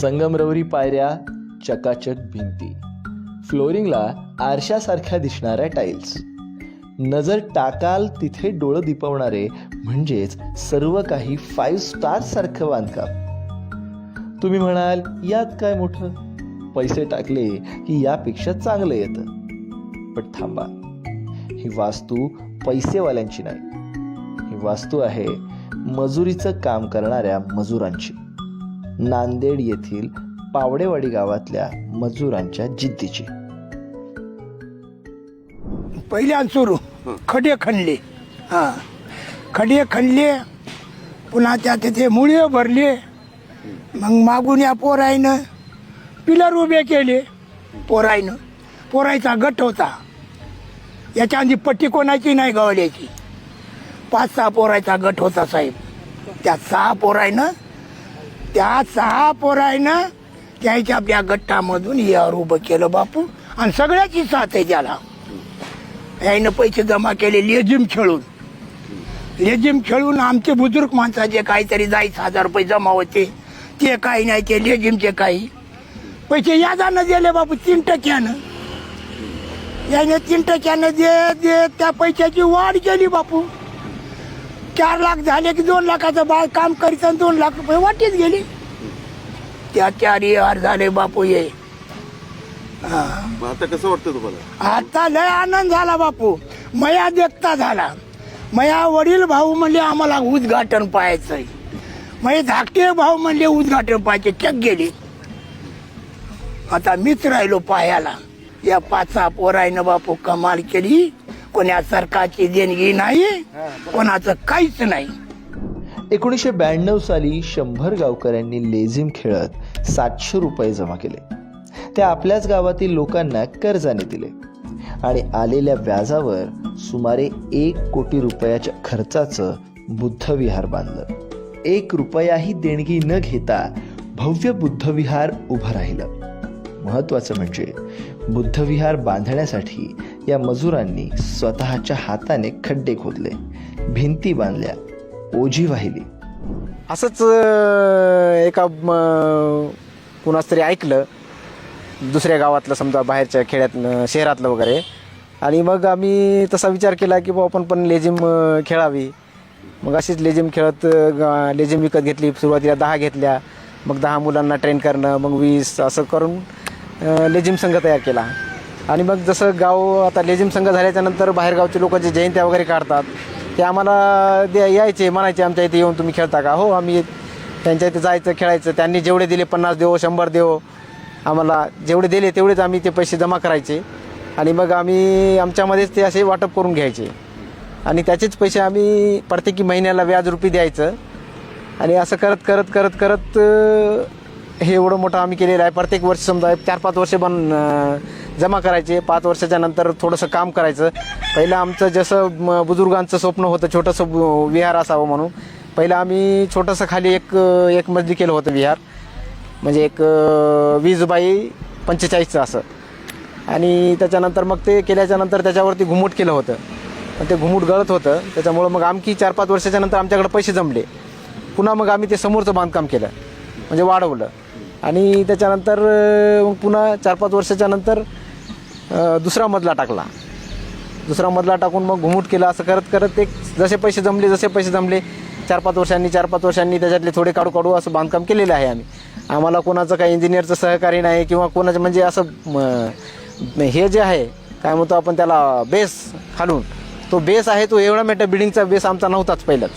संगमरवरी पायऱ्या चकाचक भिंती. फ्लोरिंगला आरशासारख्या दिसणाऱ्या टाईल्स नजर टाकाल तिथे डोळं दिपवणारे म्हणजेच सर्व काही फाईव्ह स्टार सारखं बांधकाम. तुम्ही म्हणाल यात काय मोठं? पैसे टाकले की यापेक्षा चांगलं येतं. पण थांबा. ही वास्तू पैसेवाल्यांची नाही. ही वास्तू आहे मजुरीचं काम करणाऱ्या मजुरांची. नांदेड येथील पावडेवाडी गावातल्या मजुरांच्या जिद्दीची. पहिल्यान सुरू खडे खणले. हां. खडे खणले पुन्हा त्या तिथे मुळे भरले. मग मागून या पोरायनं पिलर उभे केले. पोरायनं पोरायचा गट होता. याच्या आधी पट्टी कोणाची नाही गवल्याची. पाच सहा पोरायचा गट होता साहेब. त्या सहा पोरायनं त्या सहा पोरायनं त्याच्या त्या गट्टामधून यावर उभं केलं बापू. आणि सगळ्याची साथ आहे त्याला. यायनं पैसे जमा केले लेझिम खेळून. लेझिम खेळून आमचे बुजुर्ग माणसाचे काहीतरी जाईस हजार रुपये जमा होते ते काही नाही ते लेझिमचे काही. पैसे यादानं दिले बापू तीन टक्क्यानं. याने तीन टक्क्यानं दे दे त्या पैशाची वाढ केली बापू. चार लाख झाले की दोन लाखाचं बा काम करीत आणि दोन लाख रुपये वाटीत गेली. त्या चार यार झाले बापू ये हा. मग आता कसं वाटतं तुम्हाला? आता लय आनंद झाला बापू. मया देखता झाला. मया वडील भाऊ म्हणले आम्हाला उद्घाटन पाहायचंय मग धाकटे भाऊ म्हणले उद्घाटन पाहायचे चक गेले. आता मीच राहिलो पायाला. या पाच सहा पोरायनं बापू कमाल केली. कोण्या सरकारची देणगी नाही कोणाचं काहीच नाही. एकोणीसशे ब्याण्णव साली शंभर गावकऱ्यांनी लेझिम खेळत सातशे रुपये जमा केले. ते आपल्याच गावातील लोकांना कर्जाने दिले. आणि आलेल्या व्याजावर सुमारे एक कोटी रुपयाच्या खर्चाचं बुद्धविहार बांधलं. एक रुपयाही देणगी न घेता भव्य बुद्धविहार उभं राहिलं. महत्वाचं म्हणजे बुद्धविहार बांधण्यासाठी या मजुरांनी स्वतःच्या हाताने खड्डे खोदले भिंती बांधल्या ओझी वाहिली. असंच एका म, कुणाच तरी ऐकलं दुसऱ्या गावातलं समजा बाहेरच्या खेड्यातलं शहरातलं वगैरे. आणि मग आम्ही तसा विचार केला की बुवा आपण पण लेझिम खेळावी. मग अशीच लेझिम खेळत लेझिम विकत घेतली सुरुवातीला दहा घेतल्या. मग दहा मुलांना ट्रेन करणं मग वीस असं करून लेझिम संघ तयार केला. आणि मग जसं गाव आता लेझिम संघ झाल्याच्यानंतर बाहेरगावचे लोक जे जयंत्या वगैरे काढतात ते आम्हाला द्या यायचे म्हणायचे आमच्या इथे येऊन तुम्ही खेळता का? हो आम्ही त्यांच्या इथे जायचं खेळायचं त्यांनी जेवढे दिले पन्नास देव शंभर देव आम्हाला जेवढे दिले तेवढेच आम्ही ते पैसे जमा करायचे. आणि मग आम्ही आमच्यामध्येच ते असे वाटप करून घ्यायचे. आणि त्याचेच पैसे आम्ही प्रत्येकी महिन्याला व्याज रुपी द्यायचं. आणि असं करत करत करत करत हे एवढं मोठं आम्ही केलेलं आहे. प्रत्येक वर्ष समजा एक चार पाच वर्ष पण जमा करायचे. पाच वर्षाच्या नंतर थोडंसं काम करायचं. पहिलं आमचं जसं बुजुर्गांचं स्वप्न होतं छोटंसं विहार असावं म्हणून. पहिलं आम्ही छोटंसं खाली एक एक मजली केलं होतं विहार. म्हणजे एक वीस बाई पंचेचाळीसचं असं. आणि त्याच्यानंतर मग ते केल्याच्यानंतर त्याच्यावरती घुमूट केलं होतं. पण ते घुमूट गळत होतं. त्याच्यामुळं मग आणखी चार पाच वर्षाच्या नंतर आमच्याकडे पैसे जमले. पुन्हा मग आम्ही ते समोरचं बांधकाम केलं. म्हणजे वाढवलं. आणि त्याच्यानंतर मग पुन्हा चार पाच वर्षाच्या नंतर दुसरा मजला टाकला. दुसरा मजला टाकून मग घुमूट केला. असं करत करत एक जसे पैसे जमले जसे पैसे जमले चार पाच वर्षांनी चार पाच वर्षांनी त्याच्यातले थोडे काढू काढू असं बांधकाम केलेलं आहे आम्ही. आम्हाला कोणाचं काही इंजिनियरचं सहकार्य नाही किंवा कोणाचं म्हणजे असं हे जे आहे काय म्हणतो आपण त्याला बेस खालून. तो बेस आहे तो एवढा मोठा बिल्डिंगचा बेस आमचा नव्हताच पहिलाच.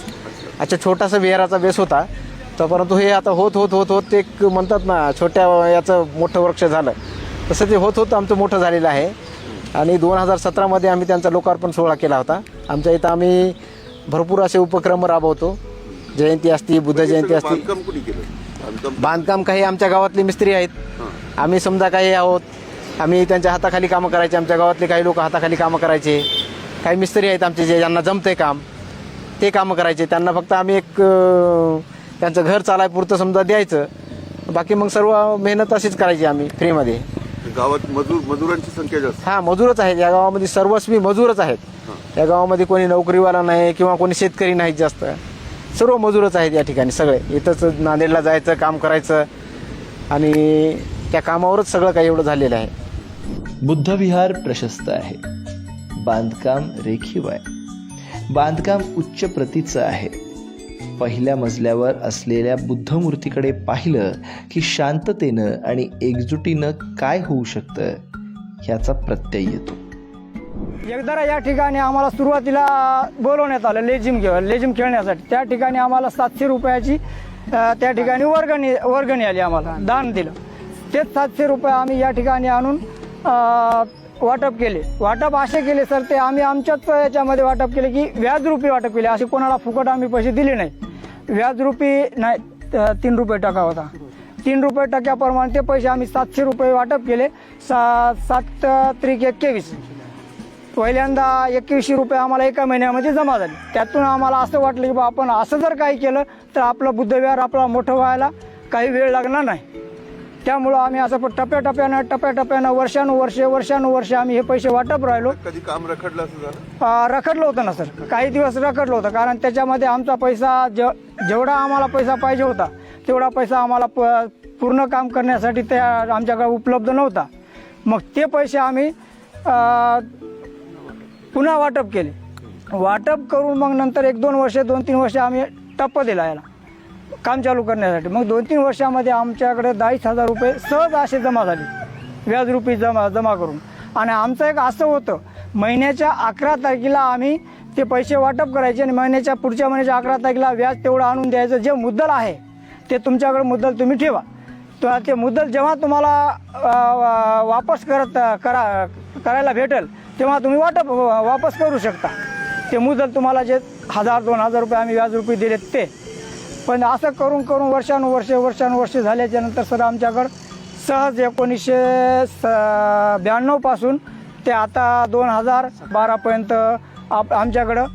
अच्छा छोटासा विहाराचा बेस होता. तर परंतु हे आता होत होत होत होत एक म्हणतात ना छोट्या याचं मोठं वृक्ष झालं. तसं ते होत होत आमचं मोठं झालेलं आहे. आणि दोन हजार सतरामध्ये आम्ही त्यांचा लोकार्पण सोहळा केला होता. आमच्या इथं आम्ही भरपूर असे उपक्रम राबवतो. जयंती असती बुद्ध जयंती असती. बांधकाम काही आमच्या गावातले मिस्त्री आहेत. आम्ही समजा काही आहोत. आम्ही त्यांच्या हाताखाली कामं करायचे. आमच्या गावातले काही लोक हाताखाली कामं करायचे. काही मिस्त्री आहेत आमचे जे ज्यांना जमते काम. ते कामं करायचे. त्यांना फक्त आम्ही एक त्यांचं घर चालायपुरतं समजा द्यायचं. बाकी मग सर्व मेहनत अशीच करायची आम्ही फ्रीमध्ये गावात मजूर मजुरांची संख्या जास्त. हा मजूरच आहेत. या गावामध्ये सर्वस्वी मजूरच आहेत. या गावामध्ये कोणी नोकरीवाला नाही किंवा कोणी शेतकरी नाहीत जास्त. सर्व मजूरच आहेत या ठिकाणी सगळे. इथंच नांदेडला जायचं काम करायचं आणि त्या कामावरच सगळं काही एवढं झालेलं आहे. बुद्धविहार प्रशस्त आहे. बांधकाम रेखीव आहे. बांधकाम उच्च प्रतीचं आहे. पहिल्या मजल्यावर असलेल्या बुद्धमूर्तीकडे पाहिलं की शांततेनं आणि एकजुटीनं काय होऊ शकतं ह्याचा प्रत्यय येतो. एकदा या ठिकाणी आम्हाला सुरुवातीला बोलवण्यात आलं लेझिम घेऊ लेझिम खेळण्यासाठी. त्या ठिकाणी आम्हाला सातशे रुपयाची त्या ठिकाणी वर्गणी वर्गणी आली आम्हाला दान दिलं. तेच सातशे रुपये आम्ही या ठिकाणी आणून वाटप केले. वाटप असे केले सर ते आम्ही आमच्याच याच्यामध्ये वाटप केले की व्याजरूपी वाटप केले. असे कोणाला फुकट आम्ही पैसे दिले नाही. व्याजरूपी नाही तीन रुपये टका होता. तीन रुपये टक्क्याप्रमाणे ते पैसे आम्ही सातशे रुपये वाटप केले. सा सात त्रिक एक्केवीस. पहिल्यांदा एकवीसशे रुपये आम्हाला एका महिन्यामध्ये जमा झाले. त्यातून आम्हाला असं वाटलं की बा आपण असं जर काही केलं तर आपलं बुद्धविहार आपला मोठं व्हायला काही वेळ लागणार नाही. त्यामुळं आम्ही असं पण टप्प्याटप्प्यानं टप्प्याटप्प्यानं वर्षानुवर्षे वर्षानुवर्षे आम्ही हे पैसे वाटप राहिलो. कधी काम रखडलं असं झालं? रखडलं होतं ना सर. काही दिवस रखडलं होतं कारण त्याच्यामध्ये आमचा पैसा जे जेवढा आम्हाला पैसा पाहिजे होता तेवढा पैसा आम्हाला प पूर्ण काम करण्यासाठी त्या आमच्याकडे उपलब्ध नव्हता. मग ते पैसे आम्ही पुन्हा वाटप केले. वाटप करून मग नंतर एक दोन वर्ष दोन तीन वर्ष आम्ही टप्प दिला याला. काम चालू करण्यासाठी. मग दोन तीन वर्षामध्ये आमच्याकडे दहाच हजार रुपये सहज असे जमा झाले. व्याजरूपी जमा जमा करून. आणि आमचं एक असं होतं महिन्याच्या अकरा तारखेला आम्ही ते पैसे वाटप करायचे आणि महिन्याच्या पुढच्या महिन्याच्या अकरा तारखेला व्याज तेवढं आणून द्यायचं. जे मुद्दल आहे ते तुमच्याकडे मुद्दल तुम्ही ठेवा. तर ते मुद्दल जेव्हा तुम्हाला वापस करत करा करायला भेटेल तेव्हा तुम्ही वाटप वापस करू शकता. ते मुद्दल तुम्हाला जे हजार दोन हजार रुपये आम्ही व्याज रुपये दिलेत ते. पण असं करून करून वर्षानुवर्षे वर्षानुवर्षे झाल्याच्यानंतर सर आमच्याकडं सहज एकोणीसशे स ब्याण्णवपासून ते आता दोन हजार बारापर्यंत आप आमच्याकडं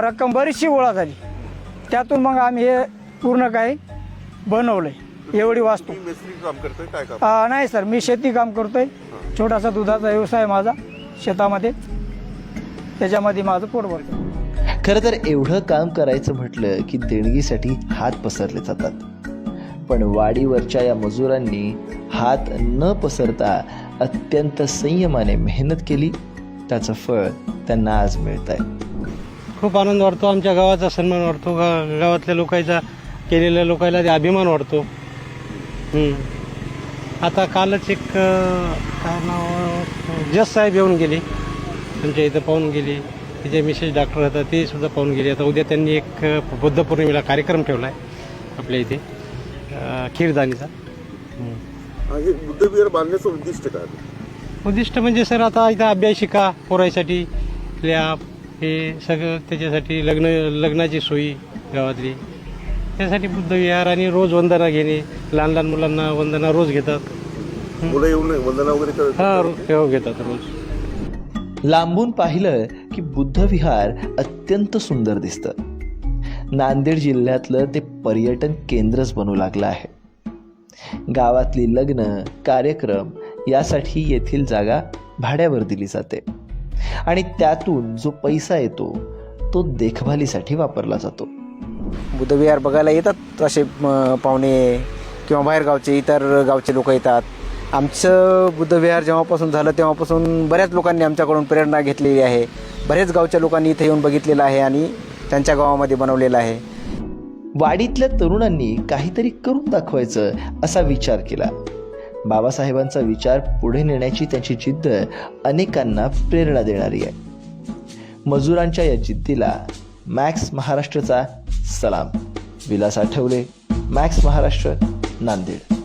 रक्कम बरीचशी गोळा झाली. त्यातून मग आम्ही हे पूर्ण काही बनवलं आहे एवढी वास्तू. मी मेस्त्री काम करतोय काय काम? अ, नाही सर मी शेती काम करतोय. छोटासा दुधाचा व्यवसाय आहे माझा शेतामध्ये. त्याच्यामध्ये माझं पोट भरतं. खरं तर एवढं काम करायचं म्हटलं की देणगीसाठी हात पसरले जातात. पण वाडीवरच्या या मजुरांनी हात न पसरता अत्यंत संयमाने मेहनत केली. त्याचं फळ त्यांना आज मिळत आहे खूप आनंद वाटतो. आमच्या गावाचा सन्मान वाटतो. गा गावातल्या लोकांचा केलेल्या लोकांना ते अभिमान वाटतो. आता कालच एक काय नाव जस साहेब येऊन गेले. आमच्या इथं पाहून गेले. तिचे मिसेस डॉक्टर होता ते सुद्धा पाहून गेले. आता उद्या त्यांनी एक बुद्ध पौर्णिमेला कार्यक्रम ठेवला आहे आपल्या इथे अं, खीरदानीचा बुद्धविहार बांधण्याचं उद्दिष्ट काय? उद्दिष्ट म्हणजे सर आता इथं अभ्यासिका पोरायसाठी लॅब हे सगळं त्याच्यासाठी लग्न लग्नाची सोयी गावातली. त्यासाठी बुद्धविहार आणि रोज वंदना घेणे. लहान लहान मुलांना वंदना रोज घेतात. मुलं येऊन वंदना वगैरे हा रो- हो घेतात रोज. लांबून पाहिलं की बुद्धविहार अत्यंत सुंदर दिसतं. नांदेड जिल्ह्यातलं ते पर्यटन केंद्रच बनू लागलं आहे. गावातली लग्न कार्यक्रम यासाठी येथील जागा भाड्यावर दिली जाते. आणि त्यातून जो पैसा येतो तो देखभालीसाठी वापरला जातो. बुद्धविहार बघायला येतात असे पाहुणे किंवा बाहेरगावचे इतर गावचे लोक येतात. आमचं बुद्धविहार जेव्हापासून झालं तेव्हापासून बऱ्याच लोकांनी आमच्याकडून प्रेरणा घेतलेली आहे. बरेच गावच्या लोकांनी इथे येऊन बघितलेलं आहे आणि त्यांच्या गावामध्ये बनवलेलं आहे. वाडीतल्या तरुणांनी काहीतरी करून दाखवायचं असा विचार केला. बाबासाहेबांचा विचार पुढे नेण्याची त्यांची जिद्द अनेकांना प्रेरणा देणारी आहे. मजुरांच्या या जिद्दीला मॅक्स महाराष्ट्रचा सलाम. विलास आठवले मॅक्स महाराष्ट्र नांदेड.